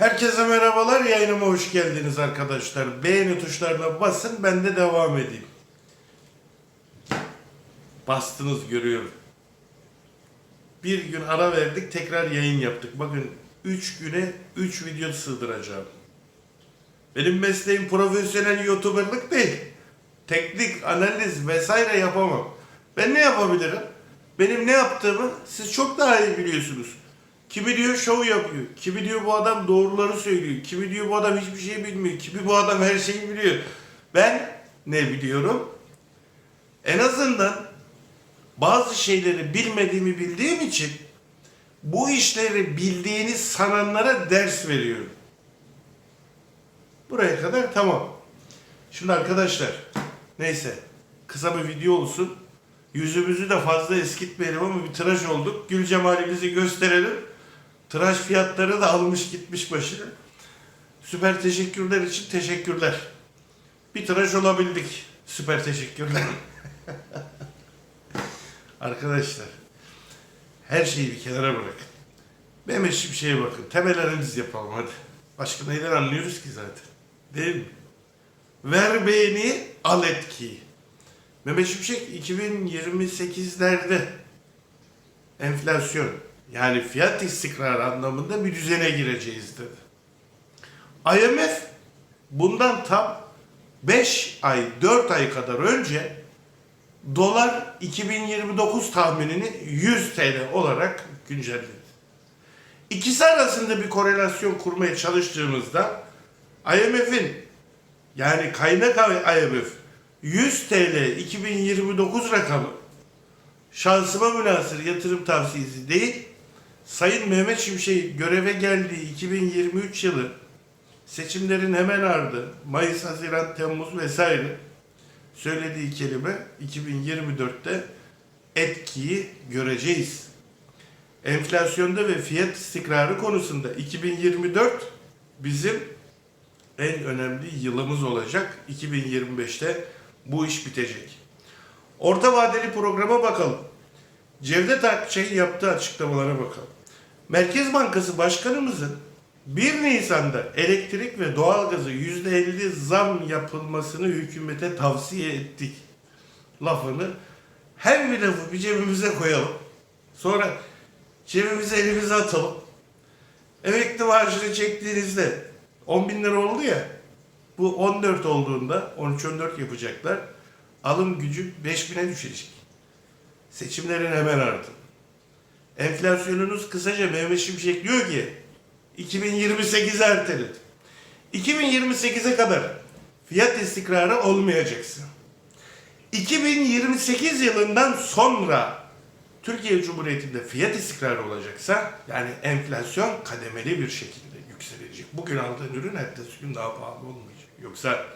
Herkese merhabalar, yayınıma hoş geldiniz arkadaşlar. Beğeni tuşlarına basın, ben de devam edeyim. Bastınız görüyorum. Bir gün ara verdik, tekrar yayın yaptık. Bakın 3 güne 3 video sığdıracağım. Benim mesleğim profesyonel youtuberlık değil. Teknik, analiz vesaire yapamam. Ben ne yapabilirim? Benim ne yaptığımı siz çok daha iyi biliyorsunuz. Kimi diyor şov yapıyor, kimi diyor bu adam doğruları söylüyor, kimi diyor bu adam hiçbir şey bilmiyor, kimi bu adam her şeyi biliyor. Ben ne biliyorum? En azından bazı şeyleri bilmediğimi bildiğim için bu işleri bildiğini sananlara ders veriyorum. Buraya kadar tamam. Şimdi arkadaşlar neyse kısa bir video olsun. Yüzümüzü de fazla eskitmeyelim ama bir tıraş olduk. Gül cemalimizi gösterelim. Tıraş fiyatları da almış gitmiş başına. Süper teşekkürler için teşekkürler. Bir tıraş olabildik. Süper teşekkürler. Arkadaşlar her şeyi bir kenara bırakın. Mehmet Şimşek'e bakın. Temel analiz yapalım hadi. Başka neyden anlıyoruz ki zaten. Değil mi? Ver beğeni, al etkiyi. Mehmet Şimşek 2028'lerde enflasyon yani fiyat istikrarı anlamında bir düzene gireceğiz dedi. IMF bundan tam 5 ay 4 ay kadar önce dolar 2029 tahminini 100 TL olarak güncelledi. İkisi arasında bir korelasyon kurmaya çalıştığımızda IMF'in yani kaynak IMF 100 TL 2029 rakamı şansıma münasır yatırım tavsiyesi değil, Sayın Mehmet Şimşek göreve geldiği 2023 yılı seçimlerin hemen ardı, Mayıs, Haziran, Temmuz vesaire söylediği kelime 2024'te etkiyi göreceğiz. Enflasyonda ve fiyat istikrarı konusunda 2024 bizim en önemli yılımız olacak. 2025'te bu iş bitecek. Orta vadeli programa bakalım. Cevdet Akçay'ın yaptığı açıklamalara bakalım. Merkez Bankası Başkanımızın 1 Nisan'da elektrik ve doğalgazı %50 zam yapılmasını hükümete tavsiye ettik. Lafını her bir lafı bir cebimize koyalım. Sonra cebimize elimize atalım. Emekli maaşını çektiğinizde 10 bin lira oldu ya. Bu 14 olduğunda 13-14 yapacaklar. Alım gücü 5 bine düşecek. Seçimlerin hemen ardından. Enflasyonunuz kısaca Mehmet Şimşek diyor ki 2028'e erteledi. 2028'e kadar fiyat istikrarı olmayacaksın. 2028 yılından sonra Türkiye Cumhuriyeti'nde fiyat istikrarı olacaksa yani enflasyon kademeli bir şekilde yükselecek. Bugün aldığın ürün ertesi gün daha pahalı olmayacak. Yoksa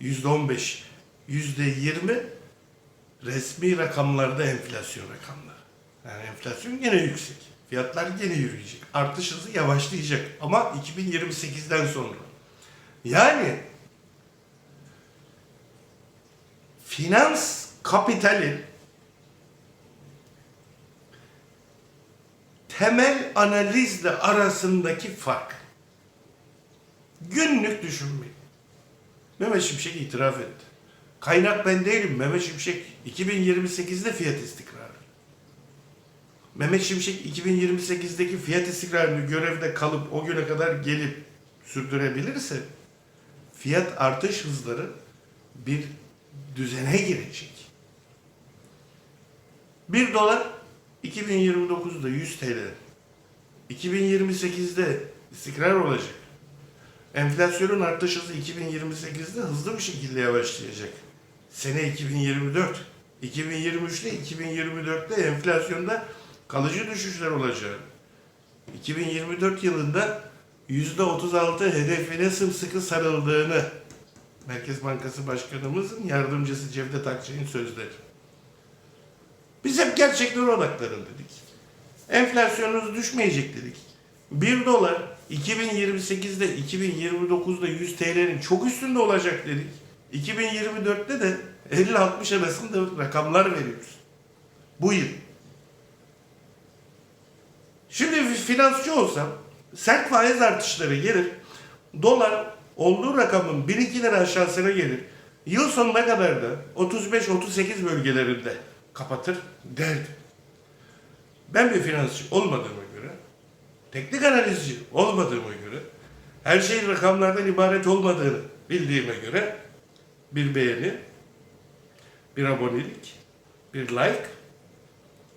%15, %20 resmi rakamlarda enflasyon rakamları. Yani enflasyon gene yüksek. Fiyatlar gene yürüyecek. Artış hızı yavaşlayacak. Ama 2028'den sonra. Yani finans kapitalin temel analizle arasındaki fark. Günlük düşünmeyin. Mehmet Şimşek itiraf etti. Kaynak ben değilim. Mehmet Şimşek 2028'de fiyat istikrarı. Mehmet Şimşek 2028'deki fiyat istikrarını görevde kalıp o güne kadar gelip sürdürebilirse fiyat artış hızları bir düzene girecek. 1 dolar 2029'da 100 TL. 2028'de istikrar olacak. Enflasyonun artış hızı 2028'de hızlı bir şekilde yavaşlayacak. Sene 2024. 2023'te 2024'te enflasyonda kalıcı düşüşler olacak. 2024 yılında %36 hedefine sımsıkı sarıldığını Merkez Bankası Başkanımızın yardımcısı Cevdet Akçay'ın sözleri. Biz hep gerçekler odaklanın dedik. Enflasyonunuz düşmeyecek dedik. 1 dolar 2028'de 2029'da 100 TL'nin çok üstünde olacak dedik. 2024'te de 50-60 arasında rakamlar veriyoruz. Bu yıl. Şimdi finansçı olsam sert faiz artışları gelir. Dolar olduğu rakamın 1-2 lira aşağısına gelir. Yıl sonuna kadar da 35-38 bölgelerinde kapatır derdi. Ben bir finansçı olmadığıma göre, teknik analizci olmadığıma göre, her şeyin rakamlardan ibaret olmadığını bildiğime göre bir beğeni, bir abonelik, bir like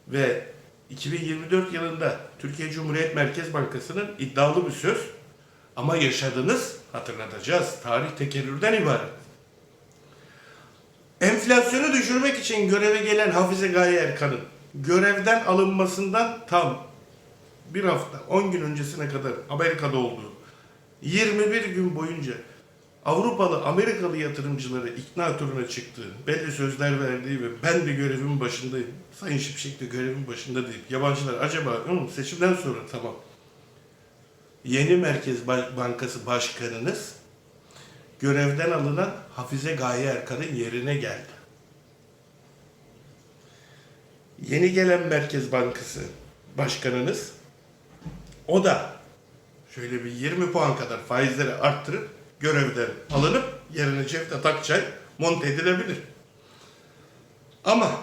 ve 2024 yılında Türkiye Cumhuriyet Merkez Bankası'nın iddialı bir söz ama yaşadınız hatırlatacağız. Tarih tekerrürden ibaret. Enflasyonu düşürmek için göreve gelen Hafize Gaye Erkan'ın görevden alınmasından tam bir hafta, 10 gün öncesine kadar Amerika'da olduğu 21 gün boyunca Avrupalı, Amerikalı yatırımcıları ikna turuna çıktığı, belli sözler verdiği ve ben de görevimin başındayım, Sayın Şimşek de görevimin başında deyip yabancılar acaba "Hı, seçimden sonra tamam yeni Merkez Ba- Bankası Başkanınız görevden alınan Hafize Gaye Erkan'ın yerine geldi. Yeni gelen Merkez Bankası Başkanınız o da şöyle bir 20 puan kadar faizleri arttırıp görevden alınıp yerine Cevdet Akçay monte edilebilir. Ama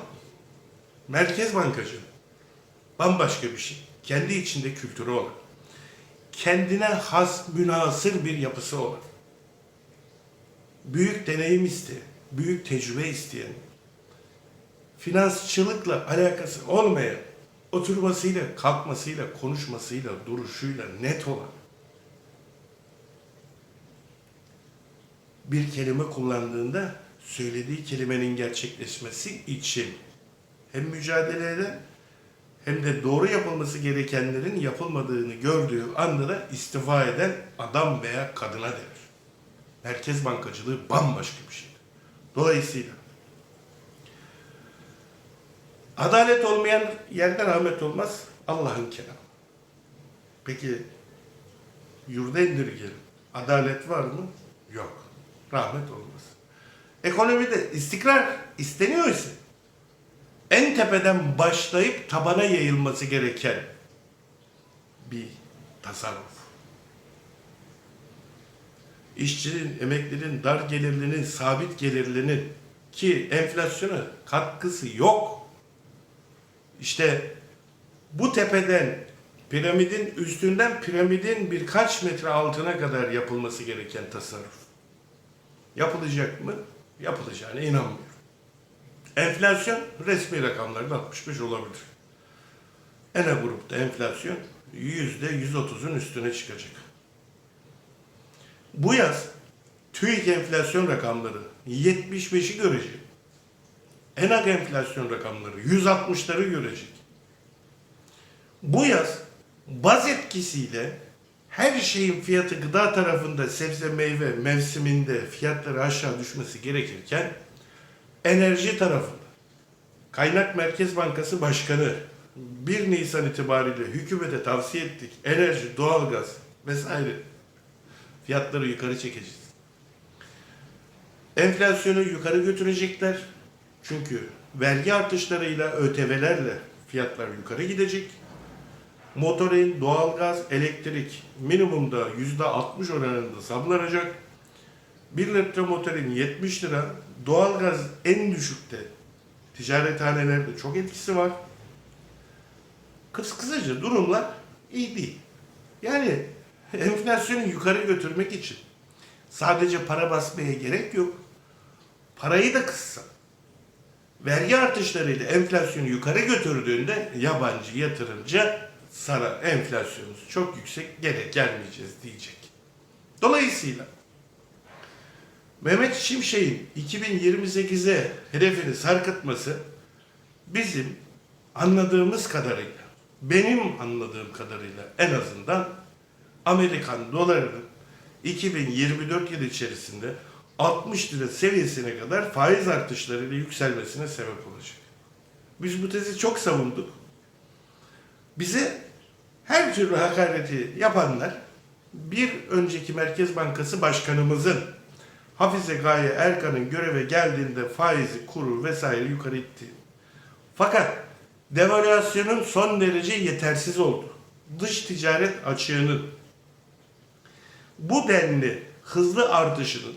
Merkez Bankacı bambaşka bir şey. Kendi içinde kültürü olan, kendine has münasır bir yapısı olan, büyük deneyim isteyen, büyük tecrübe isteyen, finansçılıkla alakası olmayan, oturmasıyla, kalkmasıyla, konuşmasıyla, duruşuyla net olan, bir kelime kullandığında söylediği kelimenin gerçekleşmesi için hem mücadele eden hem de doğru yapılması gerekenlerin yapılmadığını gördüğü anda da istifa eden adam veya kadına denir. Merkez bankacılığı bambaşka bir şeydir. Dolayısıyla adalet olmayan yerde rahmet olmaz. Allah'ın kelamı. Peki yurda indirgeyelim. Adalet var mı? Yok. Rahmet olmaz. Ekonomide istikrar isteniyor ise en tepeden başlayıp tabana yayılması gereken bir tasarruf. İşçinin, emeklinin, dar gelirlinin, sabit gelirlinin ki enflasyona katkısı yok. İşte bu tepeden piramidin üstünden piramidin birkaç metre altına kadar yapılması gereken tasarruf. Yapılacak mı? Yapılacağına inanmıyorum. Enflasyon resmi rakamlarda 65 olabilir. ENA grupta enflasyon yüzde 130'un üstüne çıkacak. Bu yaz TÜİK enflasyon rakamları 75'i görecek. ENAG enflasyon rakamları 160'ları görecek. Bu yaz baz etkisiyle her şeyin fiyatı gıda tarafında sebze meyve mevsiminde fiyatları aşağı düşmesi gerekirken enerji tarafında Kaynak Merkez Bankası Başkanı 1 Nisan itibariyle hükümete tavsiye ettik. Enerji, doğalgaz vesaire fiyatları yukarı çekeceğiz. Enflasyonu yukarı götürecekler. Çünkü vergi artışlarıyla, ÖTV'lerle fiyatlar yukarı gidecek. Motorin, doğalgaz, elektrik minimumda %60 oranında zamlanacak. 1 litre motorin 70 lira, doğalgaz en düşükte ticarethanelerde çok etkisi var. Kıs kısaca durumlar iyi değil. Yani enflasyonu yukarı götürmek için sadece para basmaya gerek yok. Parayı da kıssan. Vergi artışlarıyla enflasyonu yukarı götürdüğünde yabancı yatırımcı sana enflasyonumuz çok yüksek gerek gelmeyeceğiz diyecek. Dolayısıyla Mehmet Şimşek'in 2028'e hedefini sarkıtması bizim anladığımız kadarıyla, benim anladığım kadarıyla en azından Amerikan dolarının 2024 yılı içerisinde 60 lira seviyesine kadar faiz artışlarıyla yükselmesine sebep olacak. Biz bu tezi çok savunduk. Bize her türlü hakareti yapanlar bir önceki Merkez Bankası Başkanımızın Hafize Gaye Erkan'ın göreve geldiğinde faizi, kuru vesaire yukarı itti. Fakat devalüasyonun son derece yetersiz oldu. Dış ticaret açığının bu denli hızlı artışının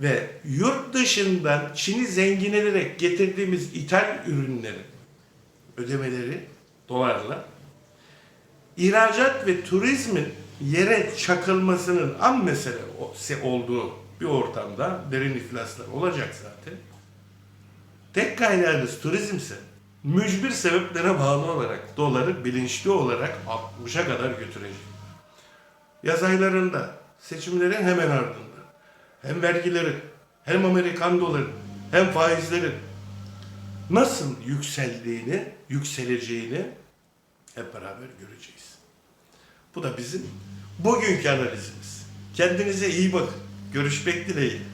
ve yurt dışından Çin'i zengin ederek getirdiğimiz ithal ürünlerin ödemeleri dolarla ihracat ve turizmin yere çakılmasının an mesele olduğu bir ortamda derin iflaslar olacak zaten. Tek kaynağınız turizmse mücbir sebeplere bağlı olarak doları bilinçli olarak 60'a kadar götürecek. Yaz aylarında seçimlerin hemen ardında hem vergilerin hem Amerikan doları hem faizlerin nasıl yükseldiğini, yükseleceğini hep beraber göreceğiz. Bu da bizim bugünkü analizimiz. Kendinize iyi bakın. Görüşmek dileğiyle.